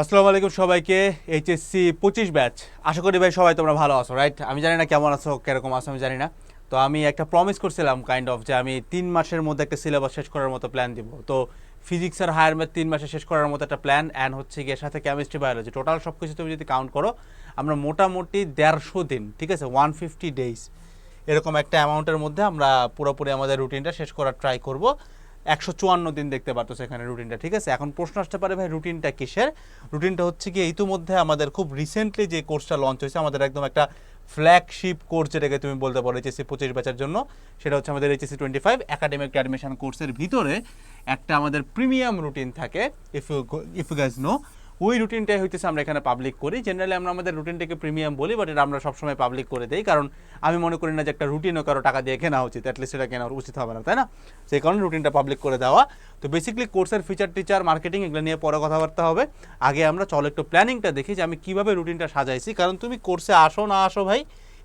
আসসালামু আলাইকুম সবাইকে এইচএসসি পঁচিশ ব্যাচ আশা করি ভাই সবাই তোমরা ভালো আছো রাইট আমি জানি না কেমন আছো, কীরকম আছো, আমি জানি না। তো আমি একটা প্রমিস করছিলাম কাইন্ড অফ যে আমি তিন মাসের মধ্যে একটা সিলেবাস শেষ করার মতো প্ল্যান দিব। তো ফিজিক্স আর হায়ার ম্যাথ তিন মাসে শেষ করার মতো একটা প্ল্যান অ্যান্ড হচ্ছে গিয়ে সাথে কেমিস্ট্রি বায়োলজি টোটাল সব কিছু তুমি যদি কাউন্ট করো, আমরা মোটামুটি দেড়শো দিন, ঠিক আছে? ওয়ান ফিফটি ডেইজ এরকম একটা অ্যামাউন্টের মধ্যে আমরা পুরোপুরি আমাদের রুটিনটা শেষ করার ট্রাই করব। একশো চুয়ান্ন দিন দেখতে পারতো সেখানে রুটিনটা, ঠিক আছে? এখন প্রশ্ন আসতে পারে ভাই, রুটিনটা কিসের? রুটিনটা হচ্ছে কি, ইতিমধ্যে আমাদের খুব রিসেন্টলি যে কোর্সটা লঞ্চ হয়েছে, আমাদের একদম একটা ফ্ল্যাগশিপ কোর্স যেটাকে তুমি বলতে পারো এইচএসসি পঁচিশ ব্যাচের জন্য, সেটা হচ্ছে আমাদের HSC twenty five academic admission কোর্সের ভিতরে একটা আমাদের প্রিমিয়াম রুটিন থাকে if you if you guys know ওই রুটিনটাই হইতেছে আমরা এখানে পাবলিক করি। জেনারেলি আমরা আমাদের রুটিনটাকে প্রিমিয়াম বলি বাট এটা আমরা সবসময় পাবলিক করে দিই। কারণ আমি মনে করি না যে একটা রুটিনও কারও টাকা দিয়ে কেনা উচিত। অ্যাটলিস্ট এটা কেনা উচিত হবে না, তাই না? সেই কারণে রুটিনটা পাবলিক করে দেওয়া। তো বেসিক্যালি কোর্সের ফিচার টিচার মার্কেটিং এগুলো নিয়ে পরে কথাবার্তা হবে। আগে আমরা চলো একটু প্ল্যানিংটা দেখি যে আমি কীভাবে রুটিনটা সাজাইছি। কারণ তুমি কোর্সে আসো না আসো ভাই,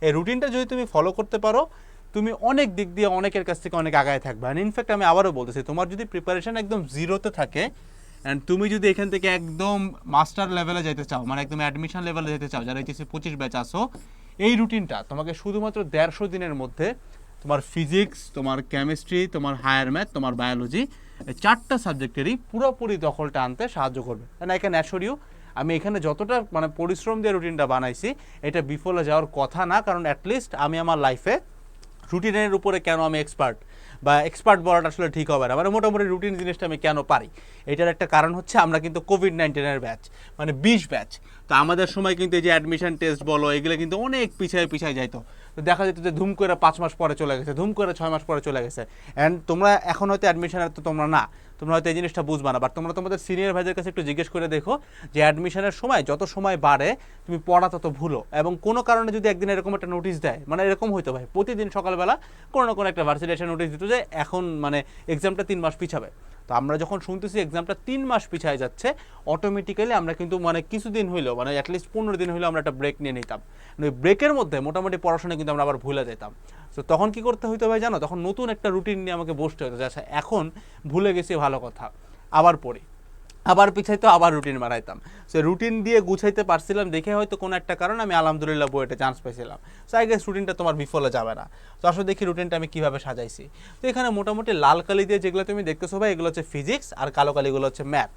এই রুটিনটা যদি তুমি ফলো করতে পারো, তুমি অনেক দিক দিয়ে অনেকের কাছ থেকে অনেক আগায় থাকবে। আর ইনফ্যাক্ট আমি আবারও বলতেছি, তোমার যদি প্রিপারেশন একদম জিরোতে থাকে অ্যান্ড তুমি যদি এখান থেকে একদম মাস্টার লেভেলে যেতে চাও মানে একদম অ্যাডমিশন লেভেলে যেতে চাও, যারা এইচএসসি পঁচিশ ব্যাচ আসো এই রুটিনটা তোমাকে শুধুমাত্র দেড়শো দিনের মধ্যে তোমার ফিজিক্স তোমার কেমিস্ট্রি তোমার হায়ার ম্যাথ তোমার বায়োলজি চারটা সাবজেক্টেরই পুরোপুরি দখলটা আনতে সাহায্য করবে। অ্যান্ড আই ক্যান আমি এখানে যতটা মানে পরিশ্রম দিয়ে রুটিনটা বানাইছি, এটা বিফলে যাওয়ার কথা না, কারণ অ্যাটলিস্ট আমি আমার লাইফে রুটিনের উপরে কেন আমি এক্সপার্ট বা এক্সপার্ট বলাটা আসলে ঠিক হবে না। মানে মোটামুটি রুটিন জিনিসটা আমি কেন পারি? এটার একটা কারণ হচ্ছে আমরা কিন্তু কোভিড নাইন্টিনের ব্যাচ মানে বিশ ব্যাচ তো আমাদের সময় কিন্তু এই যে অ্যাডমিশন টেস্ট বলো, এগুলো কিন্তু অনেক পিছিয়ে পিছিয়ে যাইতো। তো দেখা যেত যে ধুম করে পাঁচ মাস পরে চলে গেছে, ধুম করে ছয় মাস পরে চলে গেছে। অ্যান্ড তোমরা এখন হয়তো অ্যাডমিশনের তো তোমরা না, তোমরা হয়তো এই জিনিসটা বুঝবা না বাট তোমরা তোমাদের সিনিয়র ভাইদের কাছে একটু জিজ্ঞেস করে দেখো যে অ্যাডমিশনের সময় যত সময় বাড়ে, তুমি পড়া তত ভুলো। এবং কোনো কারণে যদি একদিন এরকম একটা নোটিশ দেয় মানে এরকম হইতো ভাই, প্রতিদিন সকালবেলা কোনো না কোনো একটা ভার্সিটি নোটিশ দিত যে এখন মানে এক্সামটা তিন মাস পিছাবে। তো আমরা যখন শুনতেছি এক্সামটা তিন মাস পিছিয়ে যাচ্ছে অটোমেটিক্যালি আমরা কিন্তু মানে কিছুদিন হইলেও মানে অ্যাটলিস্ট পনেরো দিন হইলেও আমরা একটা ব্রেক নিয়ে নিতাম। ওই ব্রেকের মধ্যে মোটামুটি পড়াশোনা কিন্তু আমরা আবার ভুলে যেতাম। তো তখন কি করতে হইতে ভাই জানো? তখন নতুন একটা রুটিন নিয়ে আমাকে বসতে হতো যে আচ্ছা এখন ভুলে গেছি, ভালো কথা। আবার পড়ি। আবার পিছাইতো, আবার রুটিন বানাইতাম। সে রুটিন দিয়ে গুছাইতে পারছিলাম, দেখে হয়তো কোনো একটা কারণে আমি আলহামদুলিল্লাহ বইটা চান্স পেয়েছিলাম সো আই গেস রুটিনটা তোমার বিফলে যাবে না। তো আসলে দেখি রুটিনটা আমি কীভাবে সাজাইছি। তো এখানে মোটামুটি লাল কালি দিয়ে যেগুলো তুমি দেখতেছো ভাই, এগুলো হচ্ছে ফিজিক্স আর কালো কালিগুলো হচ্ছে ম্যাথ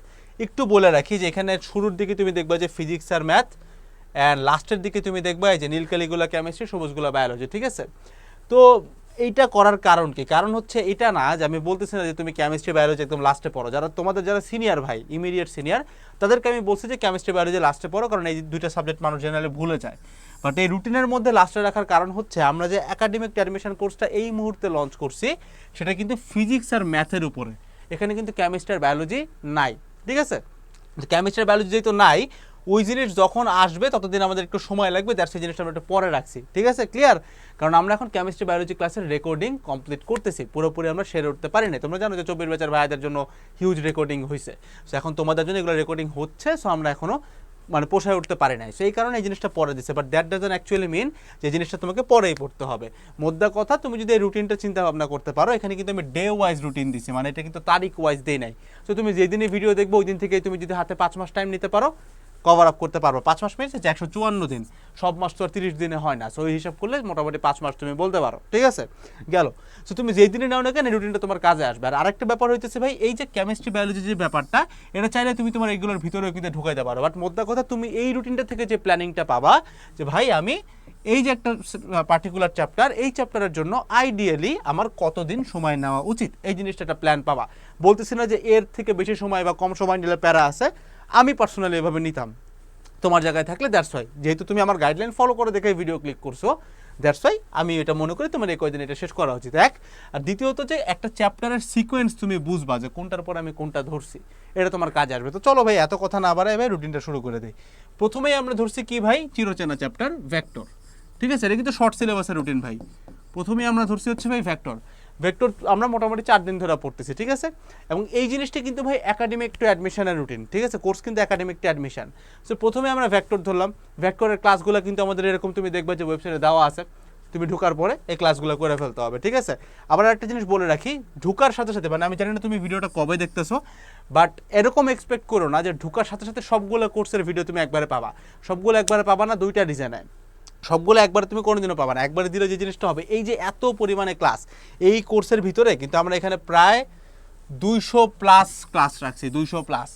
একটু বলে রাখি যে এখানে শুরুর দিকে তুমি দেখবা যে ফিজিক্স আর ম্যাথ অ্যান্ড লাস্টের দিকে তুমি দেখবা যে নীলকালিগুলো কেমিস্ট্রি সবুজগুলো বায়োলজি ঠিক আছে? তো এইটা করার কারণ কি? কারণ হচ্ছে এটা না যে আমি বলতেছি না যে তুমি কেমিস্ট্রি বায়োলজি একদম লাস্টে পড়ো। যারা তোমাদের যারা সিনিয়র ভাই ইমিডিয়েট সিনিয়র তাদেরকে আমি বলছি যে কেমিস্ট্রি বায়োলজি লাস্টে পড়ো, কারণ এই দুইটা সাবজেক্ট মানুষ জেনারেলি ভুলে যায়। বাট এই রুটিনের মধ্যে লাস্টে রাখার কারণ হচ্ছে আমরা যে একাডেমিক অ্যাডমিশন কোর্সটা এই মুহূর্তে লঞ্চ করছি, সেটা কিন্তু ফিজিক্স আর ম্যাথের উপরে। এখানে কিন্তু কেমিস্ট্রি আর বায়োলজি নাই। ঠিক আছে? কেমিস্ট্রি বায়োলজি যেহেতু নাই ওই জিনিস যখন আসবে, ততদিন আমাদের একটু সময় লাগবে যার সেই জিনিসটা আমরা একটু পরে রাখছি। ঠিক আছে? ক্লিয়ার কারণ আমরা এখন কেমিস্ট্রি বায়োলজি ক্লাসের রেকর্ডিং কমপ্লিট করতেছি। পুরোপুরি আমরা সেরে উঠতে পারি না তোমরা জানো যে চব্বিশ বছর ভাইদের জন্য হিউজ রেকর্ডিং হয়েছে সো এখন তোমাদের জন্য এগুলো রেকর্ডিং হচ্ছে সো আমরা এখনও মানে পোষায় উঠতে পারি নাই। সেই কারণে এই জিনিসটা পরে দিচ্ছে but that doesn't actually mean যে জিনিসটা তোমাকে পরেই পড়তে হবে। মোদ্দা কথা, তুমি যদি এই রুটিনটা চিন্তা ভাবনা করতে পারো, এখানে কিন্তু আমি ডে ওয়াইজ রুটিন দিছি। মানে এটা কিন্তু তারিখ ওয়াইজ দেই নাই। সো তুমি যেদিনই ভিডিও দেখব ওই দিন থেকে তুমি যদি হাতে পাঁচ মাস টাইম নিতে পারো কভার আপ করতে পারব। পাঁচ মাস মেরেছে একশো চুয়ান্ন দিন। সব মাস তো আর তিরিশ দিনে হয় না। সো ওই হিসাব করলে মোটামুটি পাঁচ মাস তুমি বলতে পারো। ঠিক আছে? গেল। সো তুমি যেই দিনে নাও না কেন রুটিনটা তোমার কাজে আসবে। আর আরেকটা ব্যাপার হইতেছে ভাই, এই যে কেমিস্ট্রি বায়োলজি যে ব্যাপারটা, এটা চাইলে তুমি তোমার এগুলোর ভিতরেও কিন্তু ঢুকাইতে পারো। বাট মোদ্দা কথা, তুমি এই রুটিনটা থেকে যে প্ল্যানিংটা পাবা, যে ভাই, আমি এই যে একটা পার্টিকুলার চ্যাপ্টার এই চ্যাপ্টারের জন্য আইডিয়ালি আমার কতদিন সময় নেওয়া উচিত? এই জিনিসটা একটা প্ল্যান পাবা। বলতেছি না যে এর থেকে বেশি সময় বা কম সময় নিলে প্যারা আছে। আমি পার্সোনালি এভাবে নিতাম। তোমার জায়গায় থাকলে দ্যাটস ওয়াই যেহেতু তুমি আমার গাইডলাইন ফলো করে দেখে ভিডিও ক্লিক করছ দ্যাটস ওয়াই আমি এটা মনে করি তোমার এই কয়দিন এটা শেষ করা উচিত। এক, আর দ্বিতীয়ত যে একটা চ্যাপ্টারের সিকোয়েন্স তুমি বুঝবা যে কোনটার পর আমি কোনটা ধরছি, এটা তোমার কাজে আসবে। তো চলো ভাই, এত কথা না বাড়ায় ভাই রুটিনটা শুরু করে দিই। প্রথমেই আমরা ধরছি কি ভাই? চিরচেনা চ্যাপ্টার ভ্যাক্টর ঠিক আছে? এটা কিন্তু শর্ট সিলেবাসের রুটিন ভাই। প্রথমেই আমরা ধরছি হচ্ছে ভাই ভেক্টর ভেক্টর আমরা মোটামুটি চার দিন ধরে পড়তেছি, ঠিক আছে? এবং এই জিনিসটা কিন্তু ভাই একাডেমিক টু অ্যাডমিশনের রুটিন ঠিক আছে? কোর্স কিন্তু একাডেমিক টু অ্যাডমিশন সো প্রথমে আমরা ভেক্টর ধরলাম। ভেক্টরের ক্লাসগুলো কিন্তু আমাদের এরকম তুমি দেখবে যে ওয়েবসাইটে দেওয়া আছে। তুমি ঢুকার পরে এই ক্লাসগুলো করে ফেলতে হবে, ঠিক আছে? আবার একটা জিনিস বলে রাখি, ঢুকার সাথে সাথে মানে আমি জানি না তুমি ভিডিওটা কবে দেখতেছো বাট এরকম এক্সপেক্ট করো না যে ঢুকার সাথে সাথে সবগুলো কোর্সের ভিডিও তুমি একবারে পাবা। সবগুলো একবারে পাবা না, দুইটা ডিজাইনে সবগুলো একবার তুমি কোনোদিনও পাবা না। একবারে দিলে যে জিনিসটা হবে, এই যে এত পরিমাণে ক্লাস এই কোর্সের ভিতরে কিন্তু আমরা এখানে প্রায় দুইশো প্লাস ক্লাস রাখছি, দুইশো প্লাস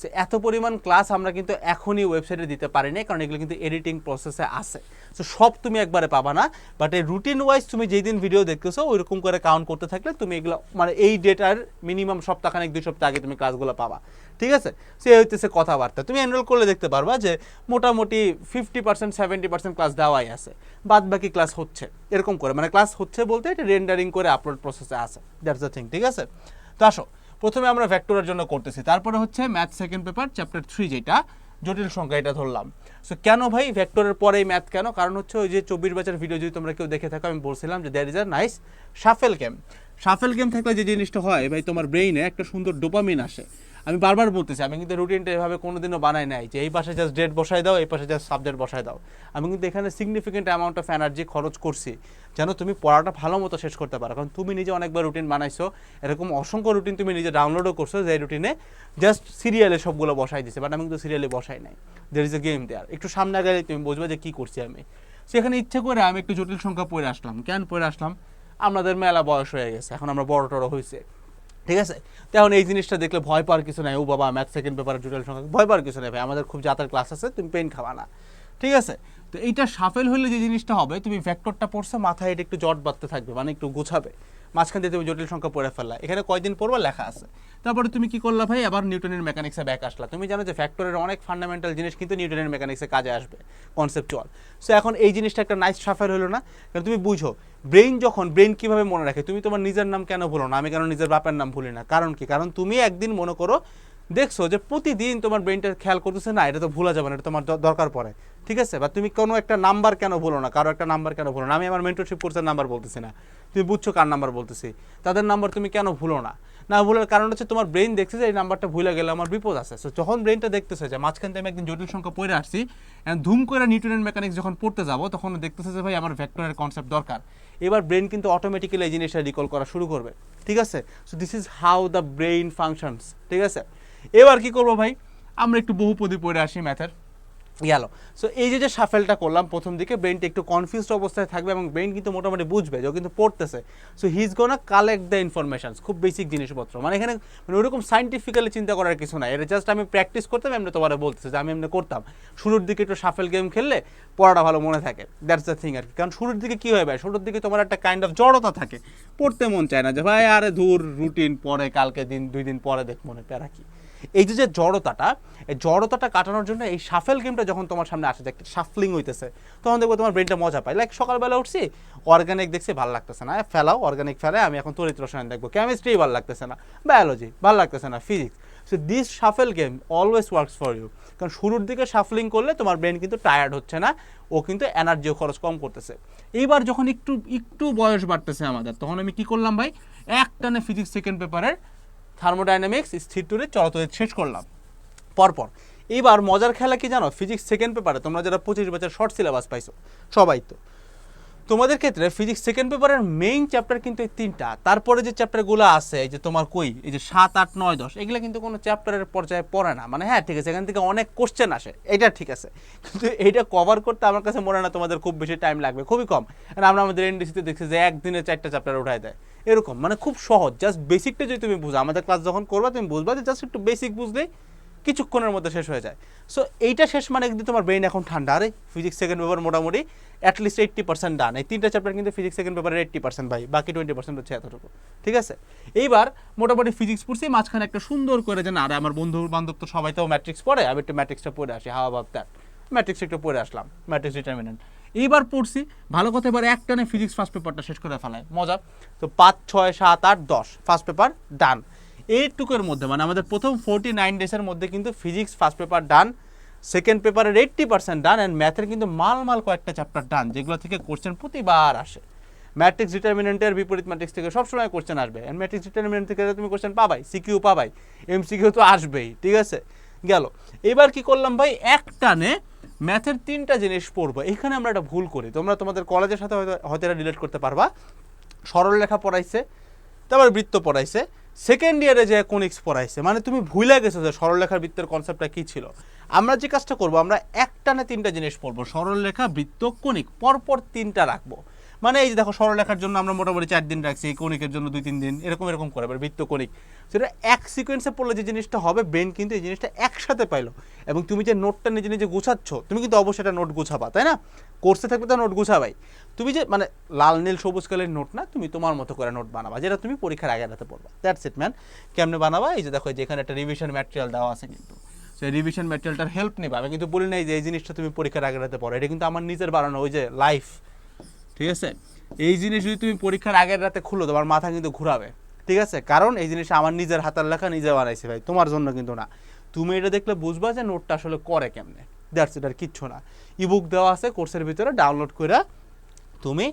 সে এত পরিমাণ ক্লাস আমরা কিন্তু এখনই ওয়েবসাইটে দিতে পারি না কারণ এগুলো কিন্তু এডিটিং প্রসেসে আছে। সো সব তুমি একবারে পাবা না বাট এই রুটিন ওয়াইজ তুমি যেই দিন ভিডিও দেখতেছো, ওইরকম করে কাউন্ট করতে থাকলে তুমি এগুলো মানে এই ডেটার মিনিমাম সপ্তাহখানেক, দুই সপ্তাহ আগে তুমি ক্লাসগুলো পাবা। ঠিক আছে? সে হইতেছে কথাবার্তা। তুমি এনরোল করলে দেখতে পারবা যে মোটামুটি fifty percent seventy percent class দেওয়াই আছে, বাদ বাকি ক্লাস হচ্ছে। এরকম করে মানে ক্লাস হচ্ছে বলতে এটা রেন্ডারিং করে আপলোড প্রসেসে আছে। দ্যাটস দ্য থিং ঠিক আছে? তো আসো। প্রথমে আমরা ভেক্টরের জন্য করতেছি। তারপরে হচ্ছে math second paper chapter three যেটা, জটিল সংখ্যা এটা ধরলাম। সো কেন ভাই ভেক্টরের পরেই ম্যাথ কেন? কারণ হচ্ছে ওই যে চব্বিশ বছর ভিডিও যদি তোমরা কেউ দেখে থাকো, আমি বলছিলাম যে there is a nice shuffle game shuffle game থাকলে যে জিনিসটা হয়, ভাই তোমার ব্রেইনে একটা সুন্দর ডোপামিন আসে। আমি বারবার বলতেছি, আমি কিন্তু রুটিনটা এভাবে কোনোদিনও বানাই নাই যে এই পাশে জাস্ট ডেট বসাই দাও, এই পাশে জাস্ট সাবজেক্ট বসাই দাও। আমি কিন্তু এখানে সিগনিফিকেন্ট অ্যামাউন্ট অফ এনার্জি খরচ করছি, যেন তুমি পড়াটা ভালো মতো শেষ করতে পারো। কারণ তুমি নিজে অনেকবার রুটিন বানাইছো, এরকম অসংখ্য রুটিন তুমি নিজে ডাউনলোডও করছ যে রুটিনে জাস্ট সিরিয়ালে সবগুলো বসাই দিছে বাট আমি কিন্তু সিরিয়ালে বসাই নাই। দের ইজ এ গেম দেয়ার একটু সামনে গেলে তুমি বুঝবে যে কী করছি আমি। সেখানে ইচ্ছে করে আমি একটু জটিল সংখ্যা পড়ে আসলাম। কেন পড়ে আসলাম? আমাদের মেলা বয়স হয়ে গেছে, এখন আমরা বড় টড়ো হয়েছে ঠিক আছে? তো এখন এই জিনিসটা দেখলে ভয় পাওয়ার কিছু নাই। ও বাবা ম্যাথ সেকেন্ড পেপারের জটিল সংখ্যা ভয় পাওয়ার কিছু নেই ভাই। আমাদের খুব জাতার ক্লাস আছে, তুমি পেন খাবা না ঠিক আছে? তো এইটা সাফেল হলে যে জিনিসটা হবে, তুমি ভেক্টরটা পড়ছো, মাথায় এটা একটু জট বাঁধতে থাকবে মানে একটু গোছাবে। মাঝখান দিয়ে তুমি জটিল সংখ্যা পড়ে ফেললা। এখানে কয়দিন পড়বা লেখা আছে। তারপরে তুমি কি করলা ভাই? আবার নিউটনের মেকানিক্সে ব্যাক আসলা। তুমি জানো যে ফ্যাক্টরের অনেক ফান্ডামেন্টাল জিনিস কিন্তু নিউটনের মেকানিক্সে কাজে আসবে কনসেপচুয়াল সো এখন এই জিনিসটা একটা নাইস সাফেল হলো না? কারণ তুমি বুঝো ব্রেইন যখন ব্রেইন কীভাবে মনে রাখে? তুমি তোমার নিজের নাম কেন ভুলো না? আমি কেন নিজের বাপের নাম ভুলি না? কারণ কি? কারণ তুমি একদিন মনে করো, দেখছ যে প্রতিদিন তোমার ব্রেনটা খেয়াল করতেছে, না, এটা তো ভুলা যাবে না, এটা তোমার দরকার পড়ে। ঠিক আছে? বা তুমি কোনো একটা নাম্বার কেন ভুলো না? কারও একটা নাম্বার কেন ভুলো না? আমি আমার মেন্টরশিপ কোর্সের নাম্বার বলতেছি না। তুমি বুঝছ কার নাম্বার বলতেছি। তাদের নাম্বার তুমি কেন ভুলো না? না ভুলার কারণ হচ্ছে তোমার ব্রেন দেখছে যে এই নাম্বারটা ভুলে গেলে আমার বিপদ আছে। সো যখন ব্রেনটা দেখতেছে যে মাঝখান থেকে আমি একদিন জটিল সংখ্যা পড়ে আসছি ধুম করে নিউটনের মেকানিক্স যখন পড়তে যাব, তখন দেখতেছে যে ভাই আমার ভেক্টরের কনসেপ্ট দরকার। এবার ব্রেন কিন্তু অটোমেটিক্যালি এই জিনিসটা রিকল করা শুরু করবে। ঠিক আছে? So this is how the brain functions ঠিক আছে? এবার কি করব ভাই? আমরা একটু বহুপদী পড়ে আসি ম্যাথের গেল। সো এই যে যে সাফেলটা করলাম প্রথম দিকে ব্রেনটা একটু কনফিউজড অবস্থায় থাকবে এবং ব্রেন কিন্তু মোটামুটি বুঝবে যে কিন্তু পড়তেছে। So he is gonna collect the informations খুব বেসিক জিনিসপত্র। মানে এখানে মানে ওরকম সাইন্টিফিক্যালি চিন্তা করার কিছু নাই। এটা জাস্ট আমি প্র্যাকটিস করতাম, এমনি তোমার বলতেছে যে আমি এমনি করতাম। শুরুর দিকে একটু সাফেল গেম খেললে পড়াটা ভালো মনে থাকে। দ্যাটস দ্য থিং আর কি কারণ শুরুর দিকে কী হয় ভাই? শুরুর দিকে তোমার একটা কাইন্ড অফ জড়তা থাকে। পড়তে মন চায় না যে, ভাই, আরে ধুর রুটিন পরে কালকে দিন, দুই দিন পরে দেখ মনে প্যারা কি? এই যে যে জড়তাটা, এই জড়তাটা কাটানোর জন্য এই সাফেল গেমটা যখন তোমার সামনে আসে যে একটা সাফলিং হইতেছে, তখন দেখব তোমার ব্রেনটা মজা পায়। লাইক সকালবেলা উঠছি অর্গানিক দেখছি, ভালো লাগতেছে না। ফেলাও অর্গানিক ফেলে, আমি এখন তরিত রসায়ন দেখব। কেমিস্ট্রি ভালো লাগতেছে না বায়োলজি ভালো লাগতেছে না physics so this shuffle game always works for you কারণ শুরুর দিকে সাফলিং করলে তোমার ব্রেন কিন্তু টায়ার্ড হচ্ছে না, ও কিন্তু এনার্জিও খরচ কম করতেছে। এইবার যখন একটু একটু বয়স বাড়তেছে আমাদের, তখন আমি কি করলাম ভাই? একটানে ফিজিক্স সেকেন্ড পেপারের থার্মোডাইনামিক্স, স্থির টুরে চলতরিত শেষ করলাম। পরপর। এইবার মজার খেলা কি জানো? ফিজিক্স সেকেন্ড পেপারে তোমরা যারা পঁচিশ বছর শর্ট সিলেবাস পাইছো, সবাই তো। তোমাদের ক্ষেত্রে ফিজিক্স সেকেন্ড পেপারের মেইন চ্যাপ্টার কিন্তু এই তিনটা। তারপরে যে চ্যাপ্টারগুলো আছে, এই যে তোমার কই? এই যে সাত, আট, নয়, দশ, এগুলো কিন্তু কোনো চ্যাপ্টারের পর্যায়ে পড়ে না। মানে হ্যাঁ ঠিক আছে, এখান থেকে অনেক কোশ্চেন আসে, এটা ঠিক আছে। কিন্তু এইটা কভার করতে আমার কাছে মনে না তোমাদের খুব বেশি টাইম লাগবে, খুবই কম। আর আমরা আমাদের এনডিসিতে দেখছি যে একদিনে চারটা চ্যাপ্টার উঠায় দেয়। এরকম মানে খুব সহজ জাস্ট বেসিকটা যদি তুমি বুঝো, আমাদের ক্লাস যখন করবা, তুমি বুঝবা যে জাস্ট একটু বেসিক বুঝলেই কিছুক্ষণের মধ্যে শেষ হয়ে যায়। সো এইটা শেষ মানে কিন্তু তোমার ব্রেন এখন ঠান্ডা, আরে ফিজিক্স সেকেন্ড পেপার মোটামুটি at least eighty percent done এই তিনটা চ্যাপ্টার কিন্তু ফিজিক্স সেকেন্ড পেপারের এইট্টি পার্সেন্ট ভাই, বাকি টোয়েন্টি পার্সেন্ট হচ্ছে এতটুকু, ঠিক আছে? এইবার মোটামুটি ফিজিক্স পড়ছি, মাঝখানে একটা সুন্দর করে যে, না আরে আমার বন্ধু বান্ধব তো সবাই তো ম্যাট্রিক্স পড়ে, আমি একটু ম্যাট্রিক্সটা পড়ে আসি হাওয়া ভাব দ্যাট ম্যাট্রিক্স একটু পড়ে আসলাম ম্যাট্রিক্স ডিটারমিনেন্ট এইবার পড়ছি, ভালো কথা, এবার এক টানে ফিজিক্স ফার্স্ট পেপারটা শেষ করে ফেলায় মজা। তো পাঁচ, ছয়, সাত, আট, দশ ফার্স্ট পেপার ডান এইটুকুর মধ্যে মানে আমাদের প্রথম ফোরটি নাইন ডেজের মধ্যে কিন্তু physics first paper done second পেপারের এইট্টি পার্সেন্ট ডান অ্যান্ড ম্যাথের কিন্তু মাল মাল কয়েকটা চ্যাপ্টার ডান যেগুলো থেকে কোশ্চেন প্রতিবার আসে। ম্যাট্রিক্স ডিটারমিনেন্টের বিপরীত ম্যাট্রিক্স থেকে সবসময় কোশ্চেন আসবে। অ্যান্ড ম্যাট্রিক্স ডিটারমিনেন্ট থেকে তুমি কোশ্চেন পাবাই সিকিউ পাবাই এমসিকিউ তো আসবেই, ঠিক আছে? গেল। এবার কি করলাম ভাই? এক টানে ম্যাথের তিনটা জিনিস পড়ব। এখানে আমরা একটা ভুল করি। তোমরা তোমাদের কলেজের সাথে হয়তো হয়তো এটা রিলেট করতে পারবা। সরল লেখা পড়াইছে, তারপর বৃত্ত পড়াইছে। সেকেন্ড ইয়ারে যে কোনিক্স পড়াইছে মানে তুমি ভুলে গেছো যে সরলরেখার বৃত্তের কনসেপ্টটা কী ছিল? আমরা যে কাজটা করব, আমরা একটা না তিনটা জিনিস পড়ব, সরলরেখা, বৃত্ত কোনিক পরপর তিনটা রাখব। মানে এই যে দেখো সরলরেখার জন্য আমরা মোটামুটি চার দিন রাখছি কোনিকের জন্য দুই, তিন দিন, এরকম এরকম করে এবার বৃত্ত কোনিক সেটা এক সিকোয়েন্সে পড়লে যে জিনিসটা হবে ব্রেন কিন্তু এই জিনিসটা একসাথে পাইলো। এবং তুমি যে নোটটা নিজে নিজে গুছাচ্ছ, তুমি কিন্তু অবশ্যই একটা নোট গুছাবা, তাই না? কোর্সে থাকবে তো নোট গুছাবাই। তুমি যে মানে লাল, নীল, সবুজ কালের নোট না, তুমি তোমার মতো করে নোট বানাবা, যেটা তুমি পরীক্ষার আগে রাতে পড়বা। দ্যাটস ইট ম্যান কেমনে বানাবা? এই যে দেখো, এই যে এখানে একটা রিভিশন ম্যাটেরিয়াল দেওয়া আছে কিন্তু। সেই রিভিশন ম্যাটেরিয়ালটার হেল্প নেবা। আমি কিন্তু বলি নাই যে এই জিনিসটা তুমি পরীক্ষার আগে রাতে পড়ো, এটা কিন্তু আমার নিজের বানানো, ওই যে লাইফ ঠিক আছে? এই জিনিস যদি তুমি পরীক্ষার আগের রাতে খুলো, তোমার মাথা কিন্তু ঘুরাবে। ঠিক আছে? কারণ এই জিনিসটা আমার নিজের হাতের লেখা, নিজে বানাইছে ভাই, তোমার জন্য কিন্তু না। তুমি এটা দেখলে বুঝবা যে নোটটা আসলে করে কেমনে। দ্যাটস এটার কিচ্ছু না। ইবুক দেওয়া আছে কোর্সের ভিতরে ডাউনলোড করে তুমি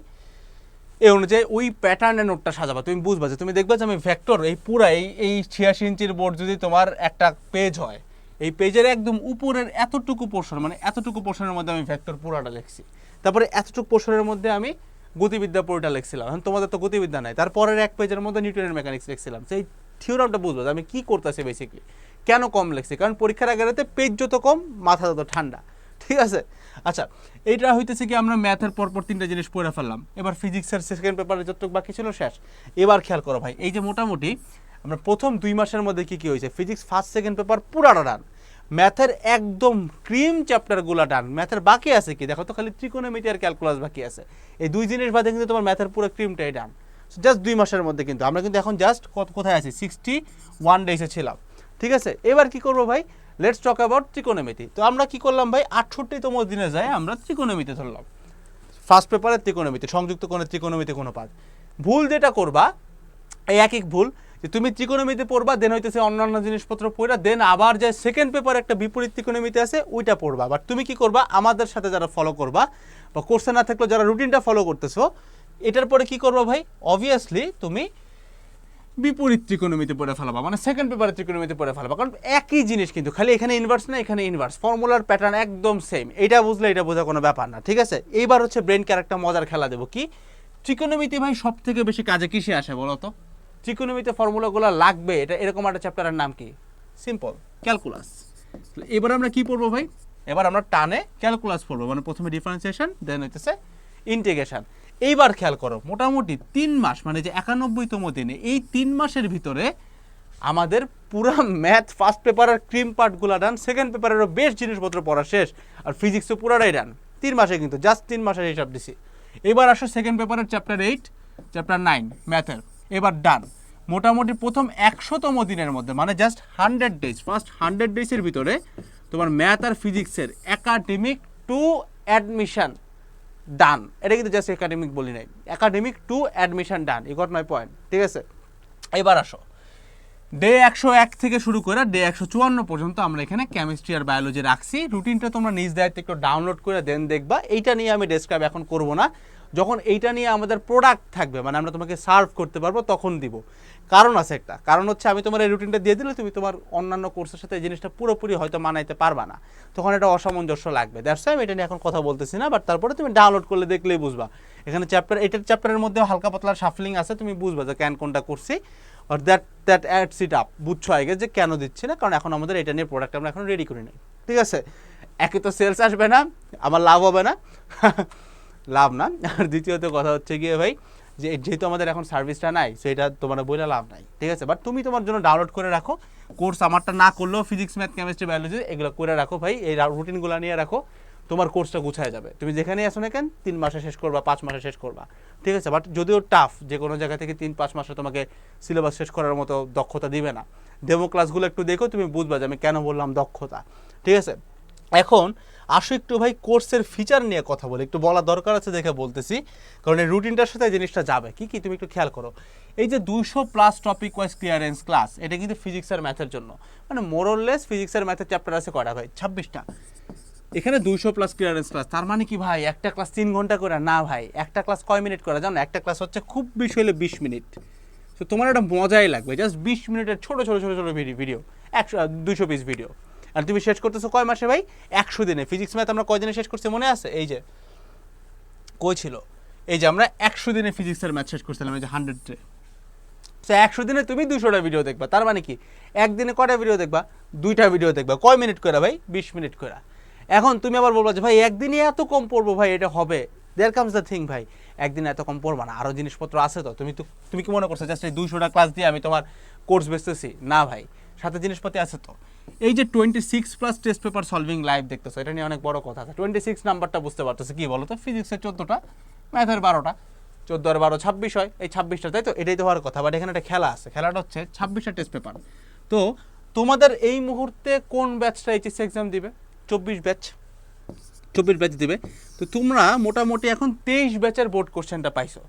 এই অনুযায়ী ওই প্যাটার্নের নোটটা সাজাবা। তুমি বুঝবা যে, তুমি দেখবা যে আমি ভেক্টর এই পুরা এই এই ছিয়াশি ইঞ্চির বোর্ড যদি তোমার একটা পেজ হয়, এই পেজের একদম উপরের এতটুকু পোর্শন মানে এতটুকু পোর্শনের মধ্যে আমি ভেক্টর পুরাটা লিখছি। তারপরে এতটুকু পোর্শনের মধ্যে আমি গতিবিদ্যা পুরোটা লিখছিলাম। এখন তোমাদের তো গতিবিদ্যা নাই। তারপরের এক পেজের মধ্যে নিউটনের মেকানিক্স লিখছিলাম। সেই থিওরামটা বুঝব যে আমি কী করতেছি বেসিকলি কেন কম লিখছি? কারণ পরীক্ষার আগে রাতে পেজ যত কম, মাথা তত ঠান্ডা। ঠিক আছে? আচ্ছা এইটা হইতেছে কি আমরা ম্যাথের পরপর তিনটা জিনিস পড়ে ফেললাম। এবার ফিজিক্সের সেকেন্ড পেপারে যতটুকু বাকি ছিল শেষ। এবার খেয়াল করো ভাই, এই যে মোটামুটি আমরা প্রথম দুই মাসের মধ্যে কি কি হয়েছে? ফিজিক্স ফার্স্ট সেকেন্ড পেপার পুরাটা ডান ম্যাথের একদম ক্রিম চ্যাপ্টারগুলো ডান ম্যাথের বাকি আছে কি? দেখো তো খালি ত্রিকোণমিতি আর ক্যালকুলাস বাকি আছে। এই দুই জিনিস বাদে কিন্তু তোমার ম্যাথের পুরো ক্রিমটাই ডান জাস্ট দুই মাসের মধ্যে কিন্তু। আমরা কিন্তু এখন জাস্ট কোথায় আছি? সিক্সটি ওয়ান ডেজে ছিলাম। ঠিক আছে? এবার কি করব ভাই? লেটস টক অ্যাবাউট ত্রিকোণমিতি তো আমরা কি করলাম ভাই? আটষট্টিতম দিনে যাই আমরা ত্রিকোণমিতি ধরলাম। ফার্স্ট পেপারের ত্রিকোণমিতি সংযুক্ত কোনো ত্রিকোণমিতি কোনো পাঠ। ভুল যেটা করবা, এই এক এক ভুল যে তুমি ত্রিকোণমিতি পড়বা দেন হইতেছে অন্যান্য জিনিসপত্র পড়া দেন আবার যে সেকেন্ড পেপার একটা বিপরীত ত্রিকোণমিতি আছে, ওইটা পড়বা। বাট তুমি কি করবা? আমাদের সাথে যারা ফলো করবা, বা কোর্সে না থাকলেও যারা রুটিনটা ফলো করতেছো, এটার পরে কি করবা ভাই? অবভিয়াসলি তুমি বিপরীত ত্রিকোণমিতি পড়ে ফেলাবা মানে সেকেন্ড পেপারে ত্রিকোণমিতি পড়ে ফেলাবা। কারণ একই জিনিস কিন্তু, খালি এখানে ইনভার্স না, এখানে ইনভার্স ফর্মুলার প্যাটার্ন একদম সেম এটা বুঝলে এটা বোঝা কোনো ব্যাপার না, ঠিক আছে? এইবার হচ্ছে ব্রেন ক্যারেক্টার মজার খেলা দেবো। কি? ত্রিকোণমিতি ভাই সব থেকে বেশি কাজে কিসে আসে বলো তো ত্রিকোণমিতি ফর্মুলাগুলো লাগবে? এটা এরকম একটা চ্যাপ্টারের নাম কি? সিম্পল ক্যালকুলাস এবার আমরা কি পড়ব ভাই? এবার আমরা টানে ক্যালকুলাস পড়ব। মানে প্রথমে ডিফারেন্সিয়েশন দেন হইতেছে ইন্টিগ্রেশন এইবার খেয়াল করো মোটামুটি তিন মাস মানে যে একানব্বইতম দিনে এই তিন মাসের ভিতরে আমাদের পুরো ম্যাথ ফার্স্ট পেপারের ক্রিম পার্টগুলো ডান সেকেন্ড পেপারেরও বেশ জিনিসপত্র পড়া শেষ আর ফিজিক্সও পুরাটাই ডান তিন মাসে কিন্তু জাস্ট তিন মাসের হিসাব দিছি। এবার আসো সেকেন্ড পেপারের চ্যাপ্টার এইট চ্যাপ্টার নাইন ম্যাথের এবার ডান। মোটামুটি প্রথম একশোতম দিনের মধ্যে মানে just hundred days first hundred ডেজের ভিতরে তোমার ম্যাথ আর ফিজিক্সের একাডেমিক টু অ্যাডমিশন ডান এটা কিন্তু জাস্ট একাডেমিক বলি নাই। Academic to admission done E got my point ঠিক আছে? এবার আসো। ডে একশো এক থেকে শুরু করে ডে একশো চুয়ান্ন পর্যন্ত আমরা এখানে কেমিস্ট্রি আর বায়োলজি রাখছি। রুটিনটা তোমরা নিজ দায়িত্বে একটু ডাউনলোড করে দেন দেখবা। এইটা নিয়ে আমি ডেসক্রাইব এখন করব না। যখন এইটা নিয়ে আমাদের প্রোডাক্ট থাকবে মানে আমরা তোমাকে সার্ভ করতে পারব, তখন দিব। কারণ আছে একটা। কারণ হচ্ছে আমি তোমার এই রুটিনটা দিয়ে দিলে তুমি তোমার অন্যান্য কোর্সের সাথে এই জিনিসটা পুরোপুরি হয়তো মানাইতে পারবা না। তখন এটা অসামঞ্জস্য লাগবে। দ্যাটস আমি এটা নিয়ে এখন কথা বলতেছি না বাট তারপরে তুমি ডাউনলোড করলে দেখলেই বুঝবা। এখানে চ্যাপ্টার এটার চ্যাপ্টারের মধ্যে হালকা পাতলা শাফলিং আছে, তুমি বুঝবা যে ক্যান কোনটা করছি। আর that that adds it up বুঝছ আগে যে কেন দিচ্ছি না, কারণ এখন আমাদের এটা নিয়ে প্রোডাক্ট আমরা এখন রেডি করি নাই। ঠিক আছে? একে তো সেলস আসবে না, আমার লাভ হবে না। লাভ না। আর দ্বিতীয়ত কথা হচ্ছে গিয়ে ভাই, যে যেহেতু আমাদের এখন সার্ভিসটা নাই সো এটা তোমার বইলে লাভ নাই। ঠিক আছে? বাট তুমি তোমার জন্য ডাউনলোড করে রাখো। কোর্স আমারটা না করলেও ফিজিক্স ম্যাথ কেমিস্ট্রি বায়োলজি এগুলো করে রাখো ভাই। এই রুটিনগুলো নিয়ে রাখো। তোমার কোর্সটা গুছায় যাবে। তুমি যেখানেই আসো না কেন, তিন মাসে শেষ করবা, পাঁচ মাসে শেষ করবা। ঠিক আছে? বাট যদিও টাফ যে কোনো জায়গা থেকে তিন, পাঁচ মাসে তোমাকে সিলেবাস শেষ করার মতো দক্ষতা দিবে না। ডেমো ক্লাসগুলো একটু দেখো, তুমি বুঝবা যে আমি কেন বললাম দক্ষতা। ঠিক আছে? এখন আসো একটু ভাই কোর্সের ফিচার নিয়ে কথা বলি, একটু বলা দরকার আছে দেখে বলতেছি। কারণ এই রুটিনটার সাথে জিনিসটা যাবে। কি কি? তুমি একটু খেয়াল করো। এই যে দুইশো plus topic wise clearance class এটা কিন্তু ফিজিক্স আর ম্যাথের জন্য। মানে মোরললেস ফিজিক্স আর ম্যাথের চ্যাপ্টার আছে কয়টা ভাই? ছাব্বিশটা। এখানে দুইশো প্লাস ক্লিয়ারেন্স ক্লাস তার মানে কি ভাই? একটা ক্লাস তিন ঘণ্টা করে? না ভাই, একটা ক্লাস কয় মিনিট করে জানো? একটা ক্লাস হচ্ছে খুব বেশি হলে বিশ মিনিট তো তোমার একটা মজাই লাগবে জাস্ট বিশ মিনিটের ছোটো ছোটো ছোটো ছোটো ভিডিও ভিডিও একশো দুশো পিস ভিডিও আর তুমি শেষ করতেছো কয় মাসে ভাই? একশো দিনে। ফিজিক্স ম্যাথ আমরা কয় দিনে শেষ করছি মনে আছে? এই যে, কই ছিল? এই যে আমরা একশো দিনে ফিজিক্সের ম্যাথ শেষ করছিলাম, এই যে হান্ড্রেড ডে তো একশো দিনে তুমি দুশোটা ভিডিও দেখবা। তার মানে কি? একদিনে কটা ভিডিও দেখবা? দুইটা ভিডিও দেখবা। কয় মিনিট করে ভাই? বিশ মিনিট করে এখন তুমি আবার বলবা যে, ভাই, একদিনে এত কম পড়ব ভাই, এটা হবে? দেয়ার কামস দ্য থিং ভাই। একদিনে এত কম পড়বা না। আরও জিনিসপত্র আছে তো। তুমি তো, তুমি কি মনে করছ, জাস্ট এই দুইশোটা ক্লাস দিয়ে আমি তোমার কোর্স বেচতেছি? না, ভাই। সাথে জিনিসপাতি আছে তো। এই যে twenty six plus test paper solving live দেখতেছো, এটা নিয়ে অনেক বড় কথা আছে। টোয়েন্টি সিক্স নাম্বারটা বুঝতে পারতেছে, কি বলো তো ফিজিক্সের চোদ্দোটা ম্যাথের বারোটা, চোদ্দ আর বারো ছাব্বিশ হয়, এই ছাব্বিশটা, তাই তো? এটাই তো হওয়ার কথা বাট এখানে একটা খেলা আছে, খেলাটা হচ্ছে ছাব্বিশটা টেস্ট পেপার তো তোমাদের এই মুহূর্তে কোন ব্যাচটা এইচএসসি এক্সাম দিবে? চব্বিশ ব্যাচ চব্বিশ ব্যাচ দিবে। তো তোমরা মোটামুটি এখন তেইশ ব্যাচের বোর্ড কোশ্চেনটা পাইছো,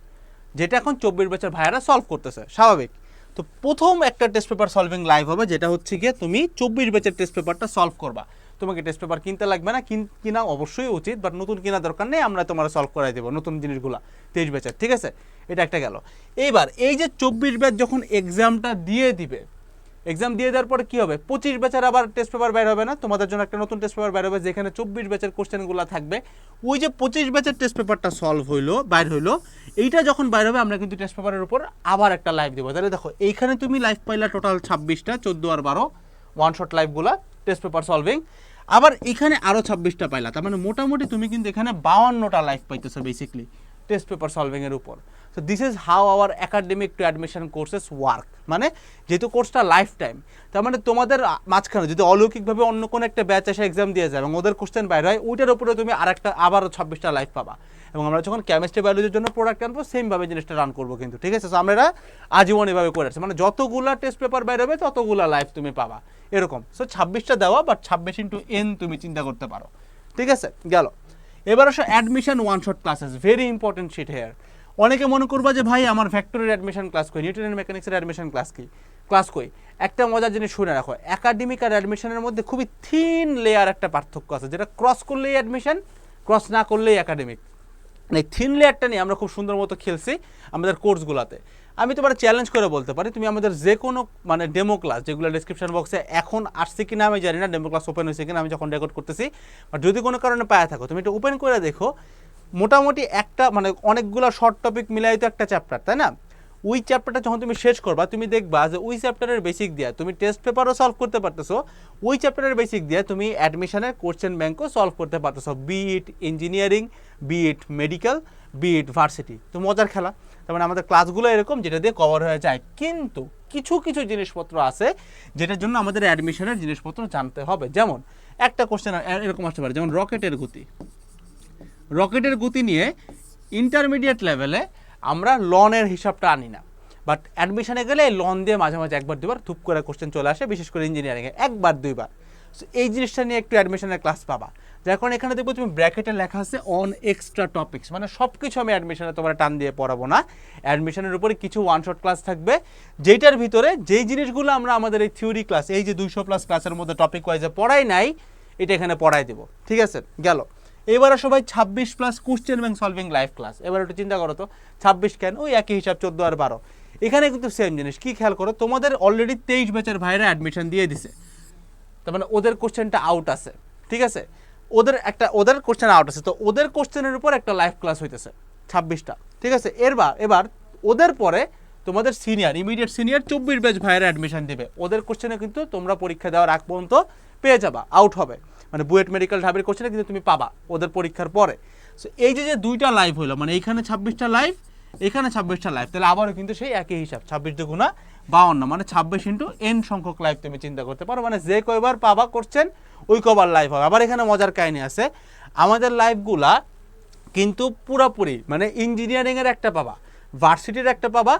যেটা এখন চব্বিশ ব্যাচের ভাইয়ারা সলভ করতেছে, স্বাভাবিক। তো প্রথম একটা টেস্ট পেপার সলভিং লাইভ হবে, যেটা হচ্ছে গিয়ে তুমি চব্বিশ ব্যাচের টেস্ট পেপারটা সলভ করবা। তোমাকে টেস্ট পেপার কিনতে লাগবে না, কিন- অবশ্যই উচিত বাট নতুন কেনা দরকার নেই, আমরা তোমার সলভ করাই দেবো নতুন জিনিসগুলো, তেইশ ব্যাচের ঠিক আছে? এটা একটা গেল। এইবার, এই যে চব্বিশ ব্যাচ যখন এক্সামটা দিয়ে দিবে এক্সাম দিয়ে দেওয়ার পরে কি হবে? পঁচিশ ব্যাচের আবার টেস্ট পেপার বের হবে না? তোমাদের জন্য একটা নতুন টেস্ট পেপার বের হবে, যেখানে চব্বিশ ব্যাচের কোশ্চেনগুলো থাকবে। ওই যে পঁচিশ ব্যাচের টেস্ট পেপারটা সলভ হইল, বাইর হইল, এইটা যখন বাইর হবে, আমরা কিন্তু টেস্ট পেপারের উপর আবার একটা লাইভ দেবো। তাহলে দেখো, এইখানে তুমি লাইভ পাইলা টোটাল ছাব্বিশটা, চোদ্দ আর বারো ওয়ান শট লাইভগুলো টেস্ট পেপার সলভিং আবার এখানে আরও ছাব্বিশটা পাইলা, তার মানে মোটামুটি তুমি কিন্তু এখানে বাউান্নটা লাইভ পাইতেছো বেসিকলি টেস্ট পেপার সলভিংয়ের উপর। So this is how our academic to admission courses work মানে যেহেতু কোর্সটা লাইফ টাইম তার মানে তোমাদের মাঝখানে যদি অলৌকিকভাবে অন্য কোনো একটা ব্যাচ এসে এক্সাম দিয়ে যায় এবং ওদের কোশ্চেন বাইরে হয়, ওইটার উপরে তুমি আরেকটা আবারও ছাব্বিশটা লাইফ পাবা। এবং আমরা যখন কেমিস্ট্রি বায়োলজির জন্য প্রোডাক্ট আনব সেমভাবে জিনিসটা রান করব কিন্তু, ঠিক আছে? So, আমরা আজীবন এভাবে করে আসছি। মানে যতগুলা টেস্ট পেপার বাইরে হবে, ততগুলা লাইফ তুমি পাবা। এরকম। সো ছাব্বিশটা দেওয়া বাট ছাব্বিশ ইন্টু এন তুমি চিন্তা করতে পারো। ঠিক আছে? গেল। এবার আসো admission one shot classes very important sheet here অনেকে মনে করবা যে, ভাই, আমার ফ্যাক্টরির অ্যাডমিশন ক্লাস কই? নিউটন মেকানিক্সের অ্যাডমিশন ক্লাস কি? ক্লাস কই? একটা মজার জিনিস শুনে রাখো একাডেমিক আর অ্যাডমিশনের মধ্যে খুবই থিন লেয়ার একটা পার্থক্য আছে, যেটা ক্রস করলেই অ্যাডমিশন ক্রস না করলেই একাডেমিক এই থিন লেয়ারটা নিয়ে আমরা খুব সুন্দর মতো খেলছি আমাদের কোর্সগুলোতে আমি তোমার চ্যালেঞ্জ করে বলতে পারি, তুমি আমাদের যে কোনো মানে ডেমো ক্লাস যেগুলো ডিসক্রিপশন বক্সে এখন আসছে কিনা আমি জানি না ডেমো ক্লাস ওপেন হয়েছে কিনা আমি যখন রেকর্ড করতেছি বাট যদি কোনো কারণে পায়ে থাকো, তুমি এটা ওপেন করে দেখো মোটামুটি একটা মানে অনেকগুলো শর্ট টপিক মিলাই তো একটা চ্যাপ্টার তাই না? ওই চ্যাপ্টারটা যখন তুমি শেষ করবা, তুমি দেখবা যে ওই চ্যাপ্টারের বেসিক দিয়ে তুমি টেস্ট পেপারও সলভ করতে পারতেছো, ওই চ্যাপ্টারের বেসিক দিয়ে তুমি অ্যাডমিশনের কোশ্চেন ব্যাঙ্কও সলভ করতে পারতেছো be it engineering be it medical be it varsity তো মজার খেলা। তার মানে আমাদের ক্লাসগুলো এরকম যেটা দিয়ে কভার হয়ে যায়। কিন্তু কিছু কিছু জিনিসপত্র আছে যেটার জন্য আমাদের অ্যাডমিশনের জিনিসপত্র জানতে হবে। যেমন একটা কোশ্চেন এরকম আসতে পারে, যেমন রকেটের গতি। রকেটের গতি নিয়ে ইন্টারমিডিয়েট লেভেলে আমরা লনের হিসাবটা আনি না। বাট অ্যাডমিশনে গেলে লন দিয়ে মাঝে মাঝে একবার, দুবার ধূপ করে কোশ্চেন চলে আসে, বিশেষ করে ইঞ্জিনিয়ারিংয়ে একবার, দুইবার। সো এই জিনিসটা নিয়ে একটু অ্যাডমিশনের ক্লাস পাবা। কারণে এখানে দেখব তুমি ব্র্যাকেটে লেখা আছে অন এক্সট্রা টপিক্স মানে সব কিছু আমি অ্যাডমিশনে তোমার টান দিয়ে পড়াবো না। অ্যাডমিশনের উপরে কিছু ওয়ান শট ক্লাস থাকবে। যেটার ভিতরে যেই জিনিসগুলো আমরা আমাদের এই থিওরি ক্লাস এই যে দুইশো প্লাস ক্লাসের মধ্যে টপিক ওয়াইজে পড়াই নাই, এটা এখানে পড়াই দেবো। ঠিক আছে? গেল। এবারে সবাই ছাব্বিশ plus question bank solving life class এবার একটু চিন্তা করো তো, ছাব্বিশ কেন? ওই একই হিসাব, চোদ্দ আর বারো। এখানে কিন্তু সেম জিনিস। কি খেয়াল করো, তোমাদের অলরেডি তেইশ ব্যাচের ভাইরা অ্যাডমিশন দিয়ে দিছে। তার মানে ওদের কোশ্চেনটা আউট আছে। ঠিক আছে? ওদের একটা, ওদের কোশ্চেন আউট আছে। তো ওদের কোশ্চেনের উপর একটা লাইভ ক্লাস হইতেছে, ছাব্বিশটা। ঠিক আছে? এরবার, এবার ওদের পরে তোমাদের সিনিয়র ইমিডিয়েট সিনিয়র চব্বিশ ব্যাচ ভাইয়েরা অ্যাডমিশন দেবে। ওদের কোশ্চেনে কিন্তু তোমরা পরীক্ষা দেওয়ার আগ পর্যন্ত পেয়ে যাবা আউট হবে। মানে বুয়েট মেডিকেল ঢাবের কোশ্চেনে কিন্তু তুমি পাবা ওদের পরীক্ষার পরে। সো এই যে যে দুইটা লাইভ হইল মানে এইখানে ছাব্বিশটা লাইভ এখানে ছাব্বিশটা লাইভ তাহলে আবারও কিন্তু সেই একই হিসাব, ছাব্বিশ দুগুণা বাউন্ন মানে ছাব্বিশ ইন্টু এন সংখ্যক লাইভ তুমি চিন্তা করতে পারো মানে যে কয়বার পাবা করছেন ওই কবার লাইভ হবে। আবার এখানে মজার কাহিনী আছে, আমাদের লাইভগুলা কিন্তু পুরাপুরি মানে ইঞ্জিনিয়ারিংয়ের একটা পাবা ভার্সিটির একটা পাবা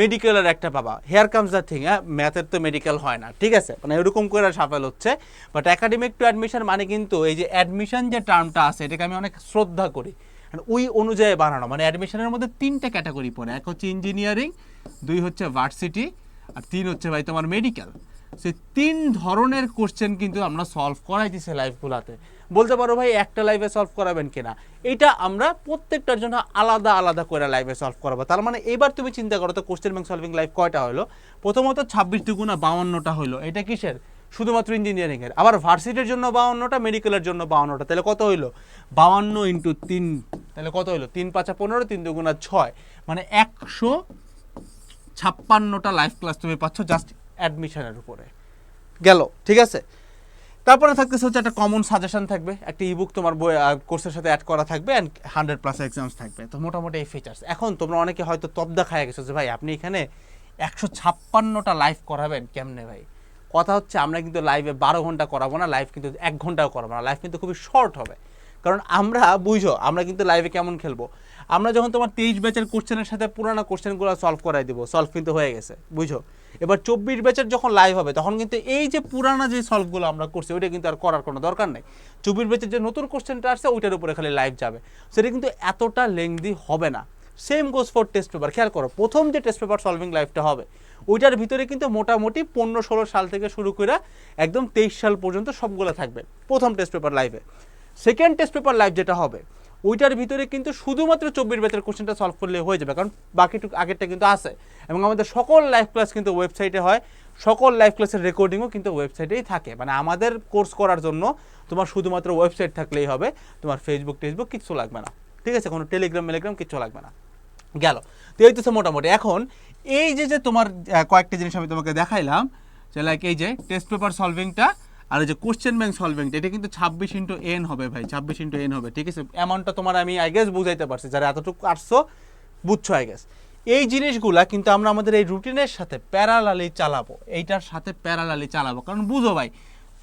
মেডিকেলের একটা পাবা হেয়ার কামস দ্য থিং হ্যাঁ? ম্যাথের তো মেডিকেল হয় না, ঠিক আছে? মানে এরকম করে সাফেল হচ্ছে। বাট একাডেমিক টু অ্যাডমিশন মানে কিন্তু এই যে অ্যাডমিশন যে টার্মটা আছে, এটাকে আমি অনেক শ্রদ্ধা করি। ওই অনুযায়ী বানানো মানে অ্যাডমিশনের মধ্যে তিনটে ক্যাটাগরি পড়ে। এক হচ্ছে ইঞ্জিনিয়ারিং দুই হচ্ছে ভার্সিটি আর তিন হচ্ছে ভাই তোমার মেডিকেল সেই তিন ধরনের কোশ্চেন কিন্তু আমরা সলভ করাই দিছি লাইফগুলাতে বলতে পারো ভাই একটা লাইভে সলভ করাবেন কিনা। এটা আমরা প্রত্যেকটার জন্য আলাদা আলাদা করে লাইভে সলভ করাবো। তার মানে এবার তুমি চিন্তা করো, তো কোশ্চেন ব্যাংক সলভিং লাইভ কয়টা হলো? প্রথমত ছাব্বিশ দুগুণা বাউান্নটা হলো। এটা কিসের? শুধুমাত্র ইঞ্জিনিয়ারিংয়ের আবার ভার্সিটির জন্য বাউন্নটা মেডিকেলের জন্য বাউন্নটা। তাহলে কত হইল? বাউান্ন ইন্টু তিন, তাহলে কত হইল? তিন পাঁচা পনেরো, তিন দুগুণা ছয়। মানে একশো ছাপ্পান্নটা লাইভ ক্লাস তুমি পাচ্ছ জাস্ট অ্যাডমিশনের উপরে। গেল, ঠিক আছে? তারপরে থাকতেছে হচ্ছে একটা কমন সাজেশন থাকবে, একটা ইবুক তোমার বই কোর্সের সাথে অ্যাড করা থাকবে অ্যান্ড হান্ড্রেড প্লাস এক্সামস থাকবে। তো মোটামুটি এই ফিচার্স এখন তোমরা অনেকে হয়তো তবদা খায় গেছো যে, ভাই, আপনি এখানে একশো ছাপ্পান্নটা লাইভ করাবেন কেমনে ভাই? কথা হচ্ছে, আমরা কিন্তু লাইভে বারো ঘণ্টা করাবো না লাইভ কিন্তু এক ঘন্টাও করাবো না। লাইভ কিন্তু খুবই শর্ট হবে। কারণ আমরা বুঝো, আমরা কিন্তু লাইভে কেমন খেলব। আমরা যখন তোমার তেইশ ব্যাচের কোশ্চেনের সাথে পুরানো কোশ্চেনগুলো সলভ করাই দিব সলভ কিন্তু হয়ে গেছে, বুঝো? এবার চব্বিশ ব্যাচের যখন লাইভ হবে, তখন কিন্তু এই যে পুরানো যে সলভগুলো আমরা করছি, ওইটা কিন্তু আর করার কোনো দরকার নেই। চব্বিশ ব্যাচের যে নতুন কোশ্চেনটা আসছে, ওইটার উপরে খালি লাইভ যাবে। সেটা কিন্তু এতটা লেংদি হবে না। Same goes for test paper খেয়াল করো, প্রথম যে টেস্ট পেপার সলভিং লাইভটা হবে, ওইটার ভিতরে কিন্তু মোটামুটি পনেরো ষোলো সাল থেকে শুরু করে একদম তেইশ সাল পর্যন্ত সবগুলো থাকবে, প্রথম টেস্ট পেপার লাইভে সেকেন্ড টেস্ট পেপার লাইভ যেটা হবে, ওইটার ভিতরে কিন্তু শুধুমাত্র চব্বিশ ব্যাচের কোশ্চেনটা সলভ করলে হয়ে যাবে, কারণ বাকিটুকু আগেরটা কিন্তু আছে। এবং আমাদের সকল লাইভ ক্লাস কিন্তু ওয়েবসাইটে হয়, সকল লাইভ ক্লাসের রেকর্ডিংও কিন্তু ওয়েবসাইটেই থাকে। মানে আমাদের কোর্স করার জন্য তোমার শুধুমাত্র ওয়েবসাইট থাকলেই হবে, তোমার ফেসবুক টেসবুক কিচ্ছু লাগবে না। ঠিক আছে? কোনো টেলিগ্রাম মেলিগ্রাম কিচ্ছু লাগবে না। গেল। তো এই তো মোটামুটি। এখন এই যে যে তোমার কয়েকটা জিনিস আমি তোমাকে দেখাইলাম, যে লাইক এই যে টেস্ট পেপার সলভিংটা আর যে কোশ্চেন ব্যাংক সলভিংটা এটা কিন্তু ছাব্বিশ ইন্টু এন হবে ভাই, ছাব্বিশ ইন্টু এন হবে, ঠিক আছে? অ্যামাউন্টটা তোমার আমি আই গেস বুঝাইতে পারছি, যারা এতটুকু আসছো বুঝছ আই গেস এই জিনিসগুলা কিন্তু আমরা আমাদের এই রুটিনের সাথে প্যারালালি চালাবো, এইটার সাথে প্যারালালি চালাবো। কারণ বুঝো ভাই,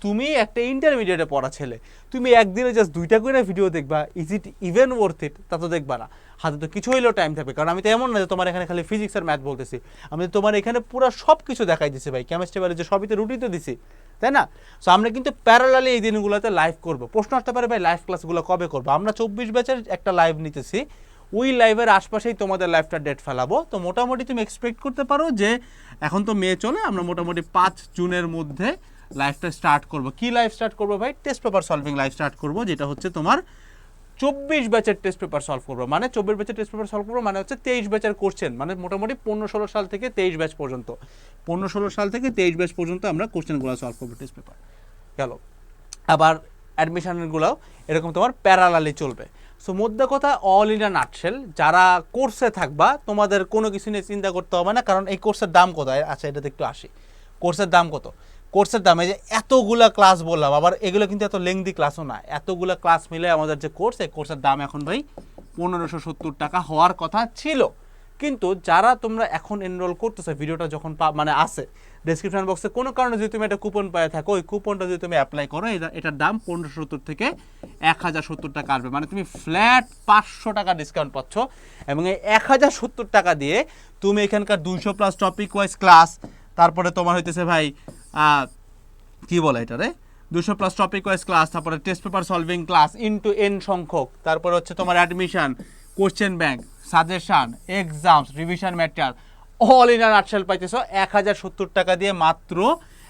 তুমি একটা ইন্টারমিডিয়েটে পড়া ছেলে, তুমি একদিনে জাস্ট দুইটা করে ভিডিও দেখবা is it even worth it তা তো দেখবা না। হাতে তো কিছু হইলেও টাইম থাকবে, কারণ আমি তো এমন না যে তোমার এখানে খালি ফিজিক্স আর ম্যাথ বলতেছি। আমি তোমার এখানে পুরো সব কিছু দেখাই দিছি ভাই কেমিস্ট্রি যে সবই তো রুটিতে দিছি। তাই না? সো আমরা কিন্তু প্যারালালি এই দিনগুলোতে লাইভ করব। প্রশ্ন আসতে পারে, ভাই লাইভ ক্লাসগুলো কবে করব? আমরা চব্বিশ ব্যাচের একটা লাইভ নিতেছি। ওই লাইভের আশপাশেই তোমাদের লাইভটা ডেট ফেলাবো। তো মোটামুটি তুমি এক্সপেক্ট করতে পারো যে এখন তো মেয়ে চলে, আমরা মোটামুটি পাঁচ জুনের মধ্যে লাইভটা স্টার্ট করব। কি লাইভ স্টার্ট করব ভাই? Test paper solving live start করব, যেটা হচ্ছে তোমার চব্বিশ ব্যাচের টেস্ট পেপার সলভ করব। মানে চব্বিশ ব্যাচের টেস্ট পেপার সলভ করব মানে হচ্ছে তেইশ ব্যাচের কোশ্চেন মানে মোটামুটি পনেরো ষোলো সাল থেকে তেইশ ব্যাচ পর্যন্ত। পনেরো ষোলো সাল থেকে তেইশ ব্যাচ পর্যন্ত আমরা কোশ্চেনগুলো সলভ করব টেস্ট পেপার গেল। আবার অ্যাডমিশনগুলোও এরকম তোমার প্যারালালি চলবে। সো মোদ্দা কথা অল ইন্ডিয়া নাটশেল যারা কোর্সে থাকবা, তোমাদের কোনো কিছু নিয়ে চিন্তা করতে হবে না, কারণ এই কোর্সের দাম কত আচ্ছা এটাতে একটু আসি। কোর্সের দাম কত? কোর্সের দাম যে এতগুলা ক্লাস বললাম, আবার এগুলো কিন্তু এত লেংদি ক্লাসও না। এতগুলা ক্লাস মিলে আমাদের যে কোর্স এই কোর্সের দাম এখন ভাই পনেরোশো সত্তর টাকা হওয়ার কথা ছিল। কিন্তু যারা তোমরা এখন এনরোল করতেছো ভিডিওটা যখন মানে আসে ডেসক্রিপশন বক্সে কোনো কারণে যদি তুমি একটা কুপন পায়ে থাকো, ওই কুপনটা যদি তুমি অ্যাপ্লাই করো, এটা, এটার দাম পনেরোশো সত্তর থেকে এক হাজার সত্তর টাকা আসবে। মানে তুমি ফ্ল্যাট পাঁচশো টাকা ডিসকাউন্ট পাচ্ছ, এবং এই এক হাজার সত্তর টাকা দিয়ে তুমি এখানকার দুইশো প্লাস টপিক ওয়াইজ ক্লাস তারপরে তোমার হইতেছে ভাই কি বলে এটা রে দুশো প্লাস টপিক ওয়াইজ ক্লাস তারপরে test paper solving class into N সংখ্যক, তারপরে হচ্ছে তোমার admission question bank suggestion exams revision matter all in আর আটশাল পাইতেছো, এক হাজার সত্তর টাকা দিয়ে মাত্র,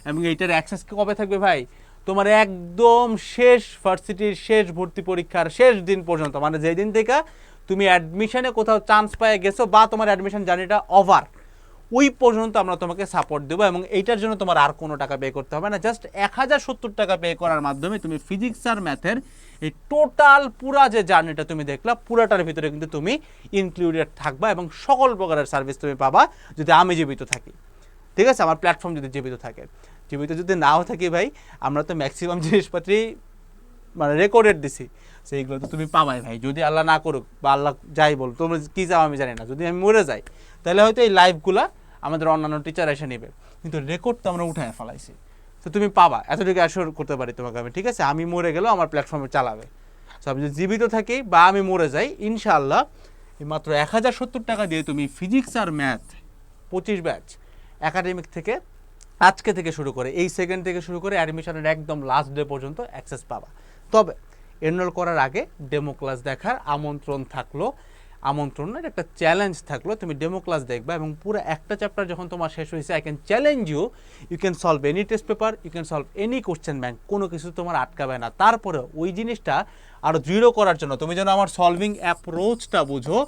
এবং এইটার অ্যাক্সেস কবে থাকবে ভাই? তোমার একদম শেষ ভার্সিটির শেষ ভর্তি পরীক্ষার শেষ দিন পর্যন্ত মানে যেই দিন থেকে তুমি অ্যাডমিশনে কোথাও চান্স পেয়ে গেছো বা তোমার অ্যাডমিশন জার্নিটা ওভার ওই পর্যন্ত আমরা তোমাকে সাপোর্ট দেবো এবং এইটার জন্য তোমার আর কোনো টাকা পে করতে হবে না। জাস্ট এক হাজার সত্তর টাকা পে করার মাধ্যমে তুমি ফিজিক্স আর ম্যাথের এই টোটাল পুরা যে জার্নিটা তুমি দেখলা, পুরাটার ভিতরে কিন্তু তুমি ইনক্লুডেড থাকবা এবং সকল প্রকারের সার্ভিস তুমি পাবা যদি আমি জীবিত থাকি। ঠিক আছে? আমার প্ল্যাটফর্ম যদি জীবিত থাকে। জীবিত যদি নাও থাকি ভাই, আমরা তো ম্যাক্সিমাম জিনিসপত্রই মানে রেকর্ডেড দিছি। সেইগুলো তো তুমি পাবাই ভাই। যদি আল্লাহ না করুক বা আল্লাহ যাই বল তোমরা কী চাও আমি জানি না। যদি আমি মরে যাই, তাহলে হয়তো এই লাইভগুলা আমাদের অন্যান্য টিচার এসে নেবে। কিন্তু রেকর্ড তো আমরা উঠায় ফেলাইছি। তো তুমি পাবা। এতটুকু অ্যাসিওর করতে পারি তোমাকে আমি, ঠিক আছে? আমি মরে গেলেও আমার প্ল্যাটফর্মে চালাবে। সো আমি যদি জীবিত থাকি বা আমি মরে যাই, ইনশাআল্লাহ মাত্র এক হাজার সত্তর টাকা দিয়ে তুমি ফিজিক্স আর ম্যাথ পঁচিশ ব্যাচ একাডেমিক থেকে আজকে থেকে শুরু করে, এই সেকেন্ড থেকে শুরু করে অ্যাডমিশনের একদম লাস্ট ডে পর্যন্ত অ্যাক্সেস পাবা। তবে এনরোল করার আগে ডেমো ক্লাস দেখার আমন্ত্রণ থাকল। আমন্ত্রণ একটা চ্যালেঞ্জ থাকল। তুমি ডেমো ক্লাস দেখবা এবং পুরো একটা চ্যাপ্টার যখন তোমার শেষ হয়েছে I can challenge you you can solve any test paper you can solve any question bank কোনো কিছু তোমার আটকাবে না। তারপরে ওই জিনিসটা আরও দৃঢ় করার জন্য, তুমি যেন আমার সলভিং অ্যাপ্রোচটা বুঝো,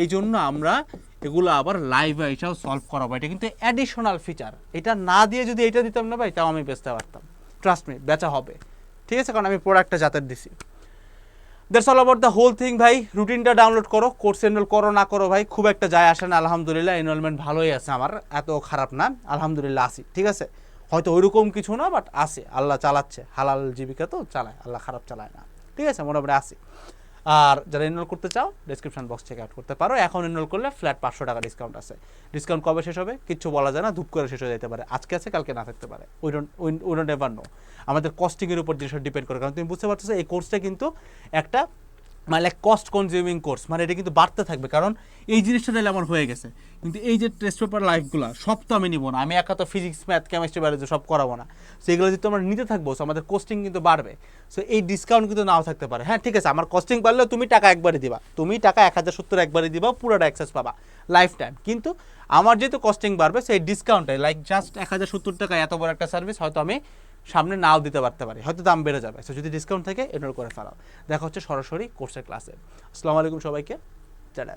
এই জন্য আমরা এগুলো আবার লাইভে এসেও সলভ করাবো। এটা কিন্তু অ্যাডিশনাল ফিচার এটা না দিয়ে যদি এটা দিতাম না ভাই, তাও আমি বেচতে পারতাম। ট্রাস্ট মি বেচা হবে। ঠিক আছে, কারণ আমি প্রোডাক্টটা যাতে দিছি। That's all about the whole thing ভাই। রুটিনটা ডাউনলোড করো কোর্স এনরোল করো, না করো, ভাই, খুব একটা যায় আসে না। আলহামদুলিল্লাহ এনরোলমেন্ট ভালোই আছে আমার, এত খারাপ না। আলহামদুলিল্লাহ, আসি, ঠিক আছে? হয়তো ওইরকম কিছু না বাট আসে। আল্লাহ চালাচ্ছে। হালাল জীবিকা তো চালায়, আল্লাহ খারাপ চালায় না। ঠিক আছে, মোটামুটি আসি। আর যারা এনরোল করতে চাও ডিসক্রিপশন বক্স চেক আউট করতে পারো। এখন এনরোল করলে ফ্ল্যাট পাঁচশো টাকা ডিসকাউন্ট আছে। ডিসকাউন্ট কবে শেষ হবে? কিচ্ছু বলা যায় না, ধূপ করে শেষ হয়ে যেতে পারে। আজকে আছে, কালকে না থাকতে পারে। We don't we don't ever know আমাদের কস্টিংয়ের উপর জিনিসটা ডিপেন্ড করে, কারণ তুমি বুঝতে পারছ এই কোর্সটা কিন্তু একটা মানে লাইক কস্ট কনজিউমিং কোর্স মানে এটা কিন্তু বাড়তে থাকবে, কারণ এই জিনিসটা তাহলে আমার হয়ে গেছে। কিন্তু এই যে টেস্ট পেপার লাইফগুলো সব তো আমি নিব না। আমি একা তো ফিজিক্স ম্যাথ কেমিস্ট্রি বায়োলজি সব করাবো না। সো এগুলো যদি তোমরা নিতে থাকব, so আমাদের কোস্টিং কিন্তু বাড়বে। সো এই ডিসকাউন্ট কিন্তু নাও থাকতে পারে। হ্যাঁ ঠিক আছে, আমার কস্টিং বাড়লেও তুমি টাকা একবারই দিবা। তুমি টাকা এক হাজার সত্তর একবারই দিবা, পুরোটা অ্যাক্সেস পাবা। লাইফ টাইম কিন্তু আমার যেহেতু কস্টিং বাড়বে, সেই ডিসকাউন্টে লাইক জাস্ট এক হাজার সত্তর টাকা এত বড় একটা সার্ভিস হয়তো আমি সামনে নাও দিতে পারতে পারি, হয়তো দাম বেড়ে যাবে। সো যদি ডিসকাউন্ট থাকে এনরোল করে ফেলাও। দেখা হচ্ছে সরাসরি কোর্সের ক্লাসে আসসালামু আলাইকুম সবাইকে। টাটা।